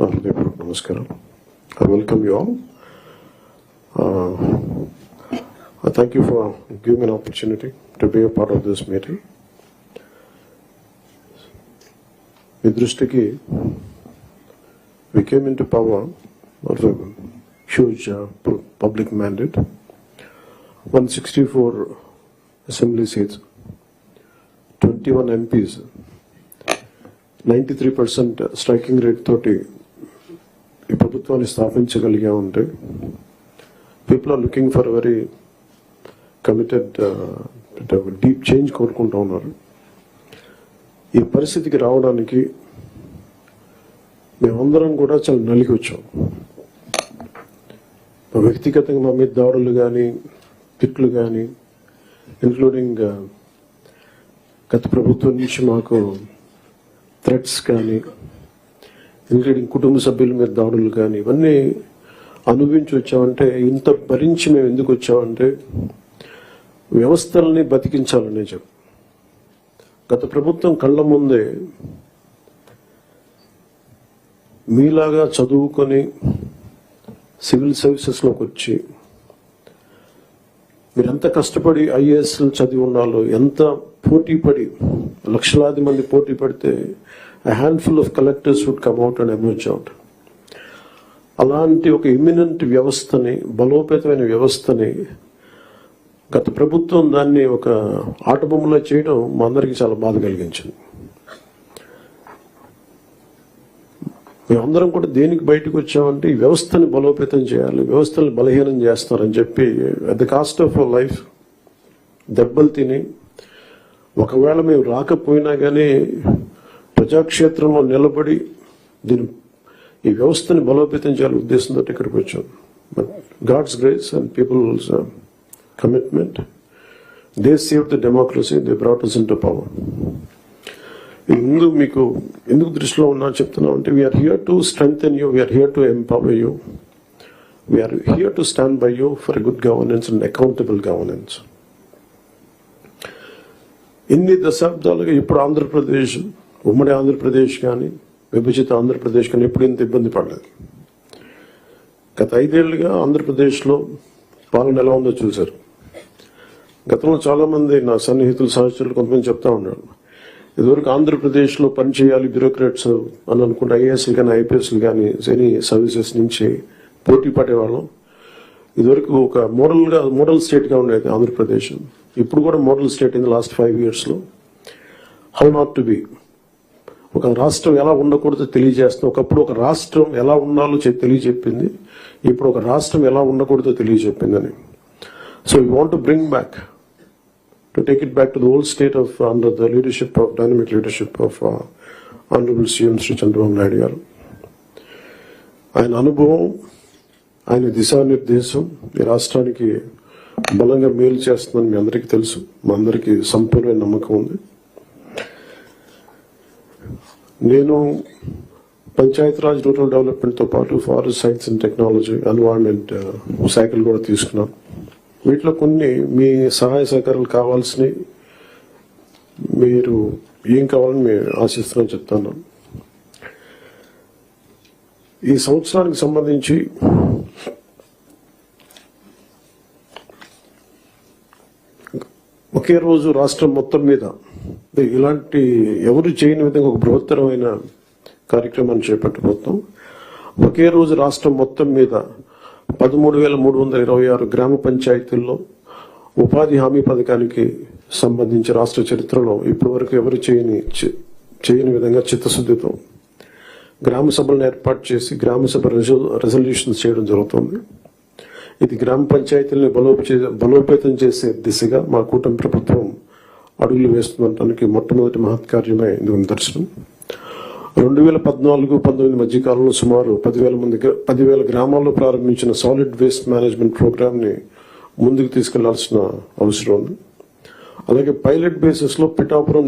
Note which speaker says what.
Speaker 1: నా హృదయపూర్వక నమస్కారం I welcome you all thank you for giving an opportunity to be a part of this meeting మీ దృష్టికి we came into power of a huge uh, pu- public mandate, 164 assembly seats, 21 MPs, 93% striking rate తోటి ఈ ప్రభుత్వాన్ని స్థాపించగలిగా ఉంటే people are looking for very committed deep change కోరుకుంటూ ఉన్నారు. ఈ పరిస్థితికి రావడానికి మేమందరం కూడా చాలా నలిగి వచ్చాం. వ్యక్తిగతంగా మా మీద దాడులు కానీ తిట్లు కానీ ఇంక్లూడింగ్ uh, గత ప్రభుత్వం నుంచి మాకు థ్రెట్స్ కానీ ఇంక్లూడింగ్ కుటుంబ సభ్యుల మీద దాడులు కానీ ఇవన్నీ అనుభవించి వచ్చామంటే ఇంత భరించి మేము ఎందుకు వచ్చామంటే వ్యవస్థల్ని బతికించాలనే చెప్పు. గత ప్రభుత్వం కళ్ళ ముందే మీలాగా చదువుకొని సివిల్ సర్వీసెస్లోకి వచ్చి మీరు ఎంత కష్టపడి ఐఏఎస్ చదివి ఉన్నాలో ఎంత పోటీ పడి లక్షలాది మంది పోటీ పడితే handful of collectors would come out and emerge out అలాంటి ఒక ఇమినెంట్ వ్యవస్థని బలోపేతమైన వ్యవస్థని గత ప్రభుత్వం దాన్ని ఒక ఆటబొమ్మలో చేయడం మా అందరికీ చాలా బాధ కలిగించింది. మేమందరం కూడా దేనికి బయటకు వచ్చామంటే ఈ వ్యవస్థని బలోపేతం చేయాలి వ్యవస్థని బలహీనం చేస్తారని చెప్పి at the cost of life దెబ్బలు తిని ఒకవేళ మేము రాకపోయినా కానీ ప్రజాక్షేత్రంలో నిలబడి దీని ఈ వ్యవస్థని బలోపేతం చేయాలి ఉద్దేశంతో ఇక్కడికి వచ్చాం. But God's grace and people's commitment they save the democracy they brought us into power ముందు మీకు ఎందుకు దృష్టిలో ఉన్నా చెప్తున్నాం అంటే we are here to strengthen you we are here to empower you we are here to stand by you for good governance and accountable governance ఇన్ని దశాబ్దాలుగా ఇప్పుడు ఆంధ్రప్రదేశ్ ఉమ్మడి ఆంధ్రప్రదేశ్ కానీ విభజిత ఆంధ్రప్రదేశ్ కానీ ఎప్పుడు ఇంత ఇబ్బంది పడలేదు. గత ఐదేళ్ళుగా ఆంధ్రప్రదేశ్లో పాలన ఎలా ఉందో చూశారు. గతంలో చాలా మంది నా సన్నిహితులు సహచరులు కొంతమంది చెప్తా ఉన్నారు. ఇదివరకు ఆంధ్రప్రదేశ్లో పనిచేయాలి బ్యూరోక్రాట్స్ అని అనుకుంటే ఐఏఎస్లు కానీ ఐపీఎస్లు కానీ సెనీ సర్వీసెస్ నుంచి పోటీ పడేవాళ్ళం. ఇదివరకు ఒక మోడల్గా మోడల్ స్టేట్గా ఉండేది ఆంధ్రప్రదేశ్. ఇప్పుడు కూడా మోడల్ స్టేట్ అయింది లాస్ట్ ఫైవ్ ఇయర్స్లో హౌ నాట్ టు బి. ఒక రాష్ట్రం ఎలా ఉండకూడదో తెలియజేస్తుంది ఒకప్పుడు ఒక రాష్ట్రం ఎలా ఉండాలో తెలియజెప్పింది. ఇప్పుడు ఒక రాష్ట్రం ఎలా ఉండకూడదో తెలియజెప్పిందని. So you want to bring back to take it back to the whole state of under the leadership of dynamic leadership of honourable CM Shri Chandrababu Naidu garu. ఆయన అనుభవం ఆయన దిశానిర్దేశం ఈ రాష్ట్రానికి బలంగా మేలు చేస్తుందని మీ అందరికీ తెలుసు. మా అందరికీ సంపూర్ణ నమ్మకం ఉంది. నేను పంచాయతీరాజ్ రూరల్ డెవలప్మెంట్తో పాటు forest science and technology environment శాఖలు కూడా తీసుకున్నాను వీటిలో కొన్ని మీ సహాయ సహకారాలు కావాల్సినవి మీరు ఏం కావాలని మేము ఆశిస్తున్నాం చెప్తాను ఈ సంవత్సరానికి సంబంధించి ఒకే రోజు రాష్ట్రం మొత్తం మీద ఇలాంటి ఎవరు చేయని విధంగా ఒక బృహత్తరమైన కార్యక్రమాన్ని చేపట్టబోతాం ఒకే రోజు రాష్ట్రం మొత్తం మీద పదమూడు వేల మూడు వందల ఇరవై ఆరు గ్రామ పంచాయతీల్లో ఉపాధి హామీ పథకానికి సంబంధించి రాష్ట్ర చరిత్రలో ఇప్పటివరకు ఎవరు చేయని చేయని విధంగా చిత్తశుద్ధితో గ్రామ సభలను ఏర్పాటు చేసి గ్రామ సభ రెజల్యూషన్స్ చేయడం జరుగుతుంది. ఇది గ్రామ పంచాయతీలను బలోపే బలోపేతం చేసే దిశగా మా కూటమి ప్రభుత్వం అడుగులు వేస్తుండటానికి మొట్టమొదటి మహత్కార్యమే ఇందుకు నిదర్శనం రెండు వేల పద్నాలుగు పంతొమ్మిది మధ్య కాలంలో సుమారు పదివేల మంది పదివేల గ్రామాల్లో ప్రారంభించిన సాలిడ్ వేస్ట్ మేనేజ్మెంట్ ప్రోగ్రామ్ని ముందుకు తీసుకెళ్ళాల్సిన అవసరం ఉంది. అలాగే పైలట్ బేసిస్లో పిఠాపురం